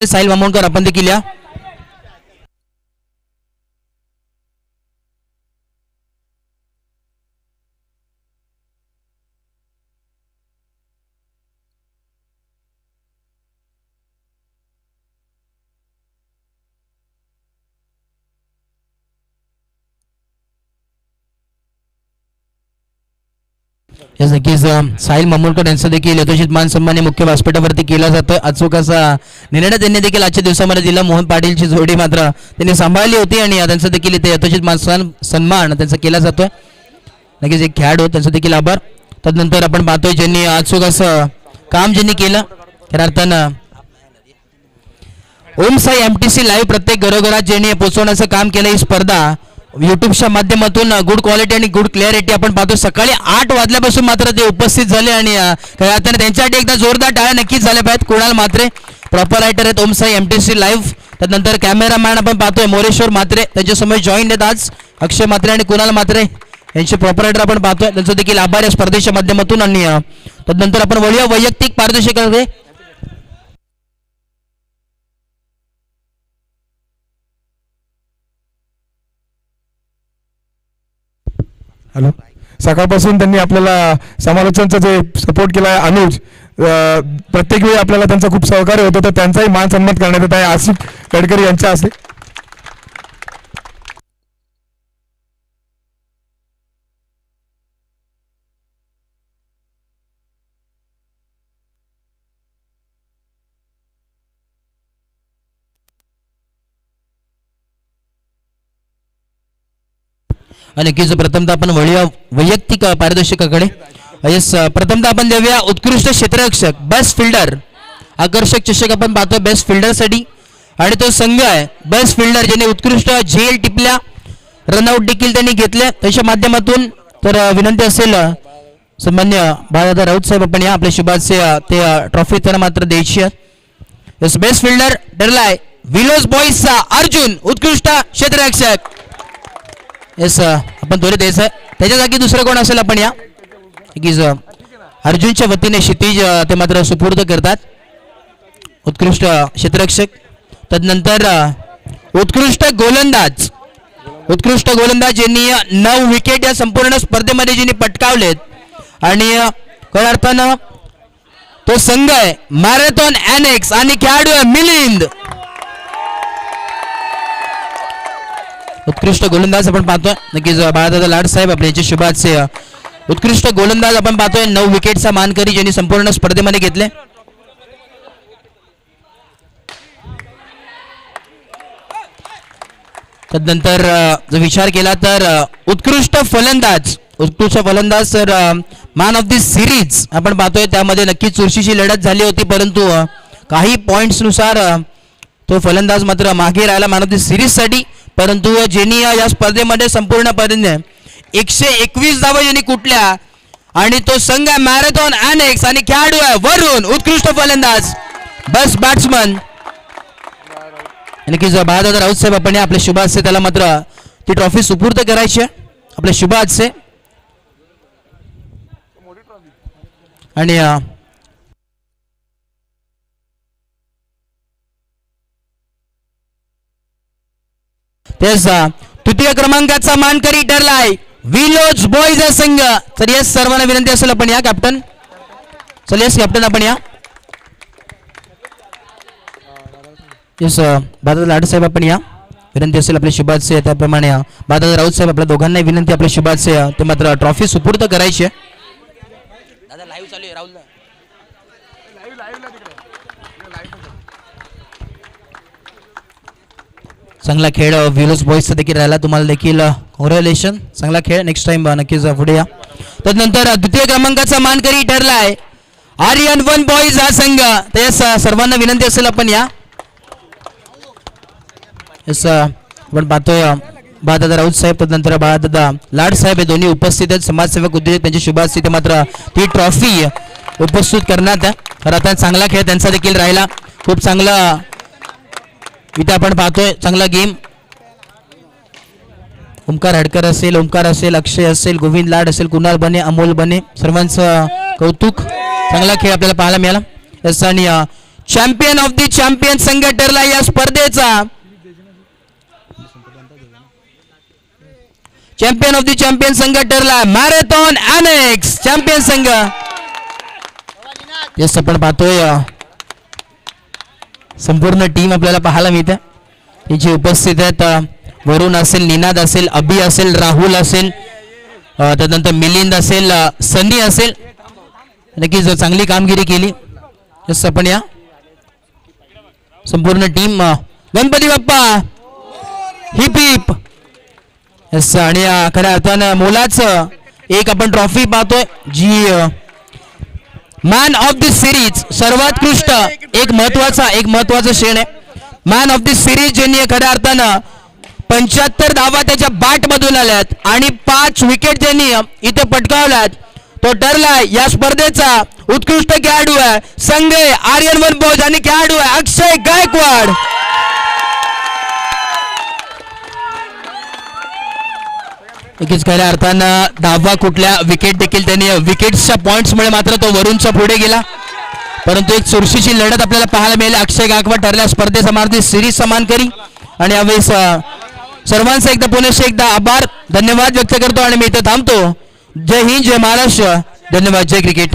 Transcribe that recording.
साहिल वामोणकर आपण देखील या. Yes, नक्कीच साहिल मामोणकर यांचं देखील यथोचित मान सन्मान हे मुख्य व्यासपीठावरती केला जातो. अचूक असा निर्णय त्यांनी देखील आजच्या दिवसामध्ये दिला. मोहन पाटीलची जोडी मात्र त्यांनी सांभाळली होती आणि त्यांचं देखील इथे यथोचित मान सन्मान- सन्मान त्यांचा केला जातोय. नक्कीच एक खेळाडू त्यांचा देखील आभार. तदनंतर आपण पाहतोय ज्यांनी अचूक असं काम ज्यांनी केलं. खऱ्या अर्थानं Om Sai M T C live प्रत्येक घरोघरात ज्यांनी पोचवण्याचं काम केलं ही स्पर्धा युट्यूबच्या माध्यमातून गुड क्वालिटी आणि गुड क्लॅरिटी आपण पाहतो. सकाळी आठ वाजल्यापासून मात्र ते उपस्थित झाले आणि अं, त्यांच्यासाठी एकदा जोरदार टाळ्या नक्कीच झाल्या पाहिजेत. कुणाल मात्रे प्रॉपर रायटर आहेत Omsai M T C live त्यानंतर कॅमेरामॅन आपण पाहतोय मोरेश्वर मात्रे त्यांच्यासमोर जॉईन आहेत आज. अक्षय मात्रे आणि कुणाल मात्रे यांचे प्रॉपर रायटर आपण पाहतोय. त्यांचं देखील आभार या स्पर्धेच्या माध्यमातून आणि त्यानंतर तदनंतर आपण वळूया वैयक्तिक पारदर्शकाकडे हॅलो? सकाळपासून त्यांनी आपल्याला समालोचनचा जे सपोर्ट केला आहे अनुज प्रत्येक वेळी आपल्याला त्यांचा खूप सहकार्य होतं तर त्यांचाही मान सन्मान करण्यात येत आहे. आसिफ गडकरी यांच्या असेल नक्कीच प्रथमतः आपण वळूया वैयक्तिक पारदर्शकाकडे पारितोषिकाकडे येस प्रथमतः आपण देऊया उत्कृष्ट क्षेत्ररक्षक बेस्ट फिल्डर आकर्षक चषक आपण पाहतो बेस्ट फिल्डरसाठी आणि तो संघ आहे बेस्ट फिल्डर ज्याने उत्कृष्ट झेल टिपल्या रनआउट देखील त्यांनी घेतल्या त्याच्या माध्यमातून तर विनंती असेल सामान्य सन्मान्य बाळादा राऊत साहेब आपण या आपल्या शुभाचे ते ट्रॉफी त्यांना मात्र द्यायची बेस्ट फिल्डर ठरलाय विलोज बॉईजचा अर्जुन उत्कृष्ट क्षेत्ररक्षक येस आपण दोन्ही द्यायचं त्याच्या जागी दुसरं कोण असेल आपण या? की अर्जुनच्या वतीने क्षितिज ते मात्र सुपूर्द करतात. उत्कृष्ट क्षेत्ररक्षक. तदनंतर उत्कृष्ट गोलंदाज. उत्कृष्ट गोलंदाज यांनी नऊ विकेट या संपूर्ण स्पर्धेमध्ये ज्यांनी पटकावलेत. आणि खऱ्या अर्थानं? तो संघ आहे. मॅरेथॉन अॅनेक्स आणि खेळाडू आहे मिलिंद. उत्कृष्ट गोलंदाज आपण पाहतोय. नक्कीच बाळादादा लाड साहेब आपले यांचे शुभाचे उत्कृष्ट गोलंदाज आपण पाहतोय. नऊ विकेटचा मानकरी ज्यांनी संपूर्ण स्पर्धेमध्ये घेतले. तदनंतर जर विचार केला तर उत्कृष्ट फलंदाज उत्कृष्ट फलंदाज sir man of the series आपण पाहतोय. त्यामध्ये नक्कीच चुरशीची लढत झाली होती परंतु काही पॉईंट्सनुसार नुसार तो फलंदाज मात्र मागे राहिला. मॅन ऑफ दी सिरीजसाठी परंतु ज्यांनी या स्पर्धेमध्ये संपूर्णपणे एकशे एकवीस धावा ज्यांनी कुठल्या आणि तो संघ आहे मॅरेथॉन अनेक्स आणि खेळाडू आहे वरून उत्कृष्ट फलंदाज बस बॅट्समन नक्कीच बाळादादा राऊत साहेब आपण आपले आपल्या शुभ हस्ते त्याला मात्र ती ट्रॉफी सुपूर्द करायची आहे. आपल्या शुभ हस्ते. आणि अ, तृतीय क्रमांकाचा मानकरी ठरलाय विलोज बॉयज संघ. तर येस सर्वांना विनंती असेल आपण या कॅप्टन चल येस कॅप्टन आपण या. येस बादादा लाड साहेब आपण या. विनंती असेल आपल्या शुभाचे त्याप्रमाणे अ, राऊत साहेब आपल्या दोघांनाही विनंती आपल्या शुभाचे ते मात्र ट्रॉफी सुपूर्द करायची. आहे दादा लाईव्ह चालू आहे राहुल चांगला खेळ विलोज बॉईजचा देखील राहिला. तुम्हाला देखील कॉन्ग्रॅच्युलेशन चांगला खेळ. नेक्स्ट टाइम नक्कीच पुढे या. त्यानंतर द्वितीय क्रमांकाचा मानकरी आहे आर्यन वन बॉईज हा संघ. तर सर्वांना विनंती असेल आपण या. येस आपण पाहतोय बाळदादा राऊत साहेब तदनंतर बाळादादा लाड साहेब हे दोन्ही उपस्थित आहेत. समाजसेवक उद्योजक त्यांची शुभास्थिती मात्र ती ट्रॉफी उपस्थित करण्यात. तर आता चांगला खेळ त्यांचा देखील राहिला. खूप चांगला इथे आपण पाहतोय चांगला गेम. ओमकार हडकर असेल ओमकार असेल अक्षय असेल गोविंद लाड असेल कुणाल बने अमोल बने सर्वांचं कौतुक. चांगला खेळ आपल्याला पाहायला मिळाला. यस आणि चॅम्पियन ऑफ दी चॅम्पियन संघ ठरला या स्पर्धेचा. चॅम्पियन ऑफ दी चॅम्पियन संघ ठरला मॅरेथॉन अनेक्स चॅम्पियन संघ. तेच आपण पाहतोय संपूर्ण टीम आपल्याला पाहायला मिळते. त्यांची उपस्थित आहेत वरुण असेल निनाद असेल अभि असेल राहुल असेल त्यानंतर मिलिंद असेल सनी असेल. नक्कीच चांगली कामगिरी केली जसं आपण या. संपूर्ण team Ganpati Bappa hip hip yes आणि खऱ्या अर्थानं मोलाच एक आपण ट्रॉफी पाहतोय. जी मॅन ऑफ दी सिरीज सर्वोत्कृष्ट एक महत्त्वाचा एक महत्त्वाचा क्षण आहे. मॅन ऑफ द सिरीज ज्यांनी खऱ्या अर्थानं पंच्याहत्तर धावा त्याच्या बाट मधून आल्यात आणि पाच विकेट ज्यांनी इथे पटकावल्यात तो ठरलाय या स्पर्धेचा उत्कृष्ट खेळाडू आहे संघ आर्यन वनभोज आणि खेळाडू आहे अक्षय गायकवाड. नक्कीच खऱ्या अर्थानं दहावा कुठल्या विकेट देखील त्यांनी विकेट्सच्या पॉइंट्समुळे मात्र तो वरुणच्या पुढे गेला. परंतु एक चुरशीची लढत आपल्याला पाहायला मिळेल. अक्षय गायकवाड ठरल्या स्पर्धेसमार्थी सिरीज समान करी. आणि यावेळेस सर्वांचा एकदा पुनश्च एकदा आभार. धन्यवाद व्यक्त करतो आणि मी इथे थांबतो. जय हिंद जय महाराष्ट्र. धन्यवाद जय क्रिकेट.